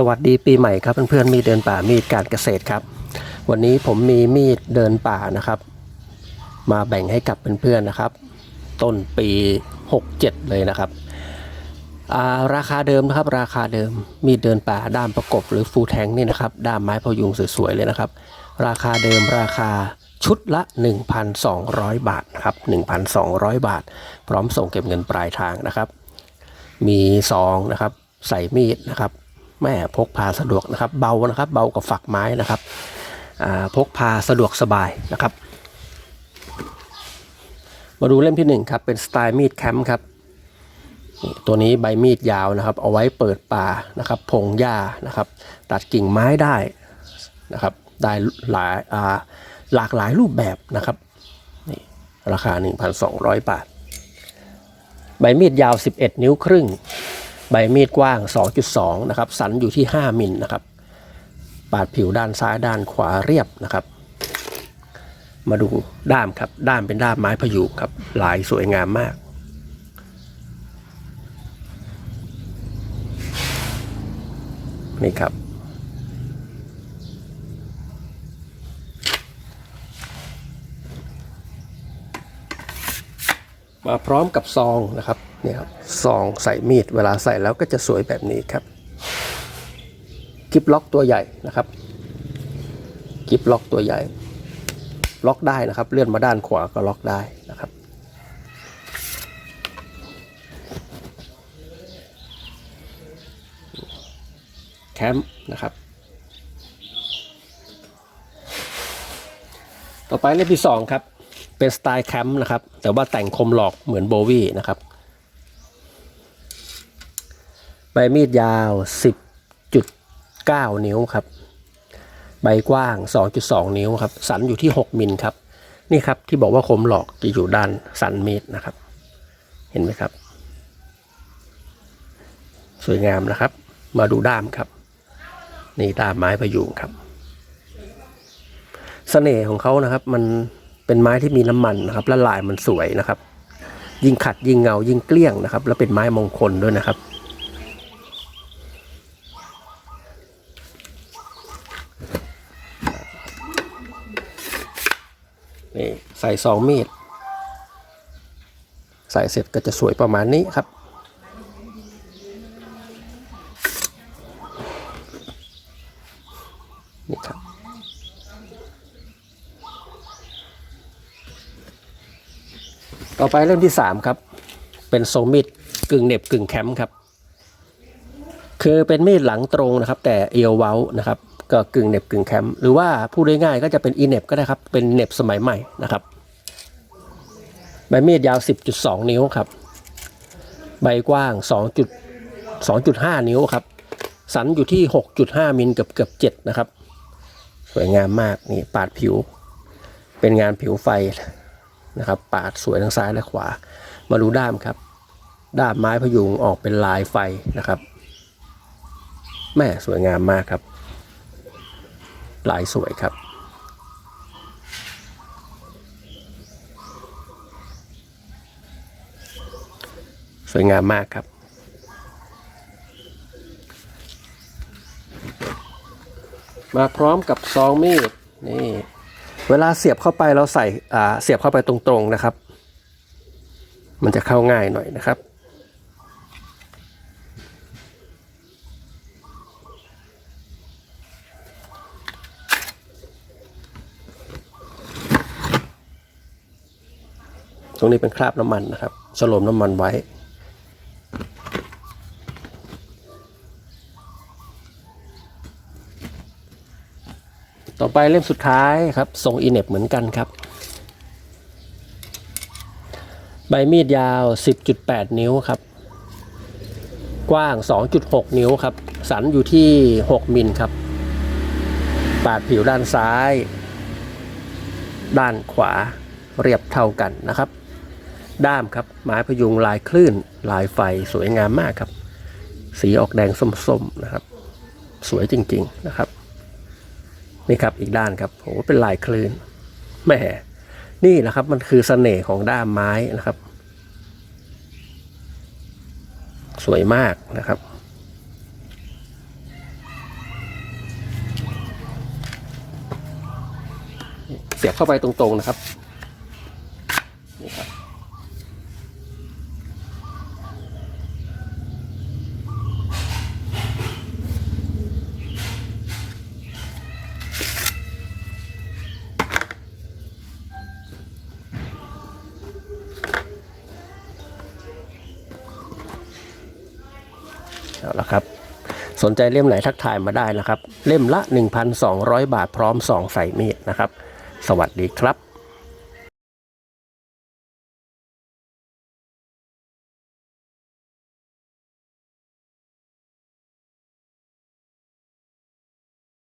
สวัสดีปีใหม่ครับเพื่อนๆมีเดินป่ามีดการเกษตรครับ วันนี้ผมมีมีดเดินป่านะครับ มาแบ่งให้กับเพื่อนๆนะครับ ต้นปี 67 เลยนะครับาราคาเดิมนะครับ ราคาเดิมมีดเดินป่าด้ามประกบหรือฟูแทงนี่นะครับด้ามไม้พยุงสวยๆเลยนะครับ ราคาเดิมราคาชุดละ 1,200 บาทนะครับ1,200 บาท พร้อมส่งเก็บเงินปลายทางนะครับ มีซองนะครับ ใส่มีดนะครับ แม่พกพาสะดวกนะครับ เบานะครับ เบากว่าฝักไม้นะครับพกพาสะดวกสบายนะครับ มาดูเล่มที่หนึ่งครับ เป็นสไตล์มีดแคมป์ครับนี่ตัวนี้ใบมีดยาวนะครับ เอาไว้เปิดป่านะครับพงหญ้านะครับ ตัดกิ่งไม้ได้นะครับ ได้หลายาหลากหลายรูปแบบนะครับนี่ราคา 1,200 บาท ใบมีดยาว 11 นิ้วครึ่ง ใบมีดกว้าง 2.2 นะครับ สันอยู่ที่ 5 มิลนะครับ ปาดผิวด้านซ้ายด้านขวาเรียบนะครับ มาดูด้ามครับ ด้ามเป็นด้ามไม้พยุงครับ ลายสวยงามมาก นี่ครับ มาพร้อมกับซองนะครับ เนี่ยครับซองใส่มีดเวลาใส่แล้วก็จะสวยแบบนี้ครับกิบล็อกตัวใหญ่นะครับกิบล็อกตัวใหญ่ ล็อกได้นะครับ เลื่อนมาด้านขวาก็ล็อกได้นะครับ แคมป์นะครับ ต่อไปเล่มที่สองครับ เป็นสไตล์แคมป์นะครับ แต่ว่าแต่งคมหลอกเหมือนโบวี่นะครับ ใบมีดยาว 10.9 นิ้วครับ ใบกว้าง 2.2 นิ้วครับ สันอยู่ที่ 6 มิลครับ นี่ครับที่บอกว่าคมหลอกจะอยู่ด้านสันมีดนะครับ เห็นไหมครับ สวยงามนะครับ มาดูด้ามครับ นี่ด้ามไม้พยุงครับเสน่ห์ของเขานะครับ มันเป็นไม้ที่มีน้ำมันนะครับ และลายมันสวยนะครับ ยิ่งขัดยิ่งเงายิ่งเกลี้ยงนะครับ แล้วเป็นไม้มงคลด้วยนะครับ นี่ใส่สองมีด ใส่เสร็จก็จะสวยประมาณนี้ครับ นี่ครับ ต่อไปเล่มที่3ครับ เป็นทรงมีดกึ่งเน็บกึ่งแคมป์ครับ คือเป็นมีดหลังตรงนะครับ แต่เอวเว้านะครับ ก็กึ่งเน็บกึ่งแคมป์หรือว่าพูดง่ายๆก็จะเป็นอีเน็บก็ได้ครับ เป็นเน็บสมัยใหม่นะครับ ใบมีดยาว 10.2 นิ้วครับ ใบกว้าง 2 2.5 นิ้วครับ สันอยู่ที่ 6.5 มิลเกือบเกือบ7นะครับ สวยงามมากนี่ปาดผิว เป็นงานผิวไฟนะครับ ปาดสวยทั้งซ้ายและขวา มาดูด้ามครับ ด้ามไม้พยุงออกเป็นลายไฟนะครับแม่สวยงามมากครับ ลายสวยครับ สวยงามมากครับ มาพร้อมกับซองมีดนี่เวลาเสียบเข้าไปเราใส่เสียบเข้าไปตรงๆนะครับ มันจะเข้าง่ายหน่อยนะครับ ตรงนี้เป็นคราบน้ำมันนะครับ สลมน้ำมันไว้ ต่อไปเล่มสุดท้ายครับทรงอีเน็บเหมือนกันครับ ใบมีดยาว 10.8 นิ้วครับ กว้าง 2.6 นิ้วครับ สันอยู่ที่ 6 มิลครับ ปาดผิวด้านซ้าย ด้านขวาเรียบเท่ากันนะครับ ด้ามครับ ไม้พยุงลายคลื่น ลายไฟสวยงามมากครับ สีออกแดงส้มๆนะครับ สวยจริงๆนะครับ นี่ครับอีกด้านครับโหเป็นลายคลื่นแม่นี่นะครับมันคือสเสน่ห์ของด้ามไม้นะครับ สวยมากนะครับ เสียบเข้าไปตรงๆนะครับ เอาละครับ สนใจเล่มไหนทักทายมาได้นะครับ เล่มละ 1,200 บาทพร้อม 2 ใส่มีดนะครับ สวัสดีครับ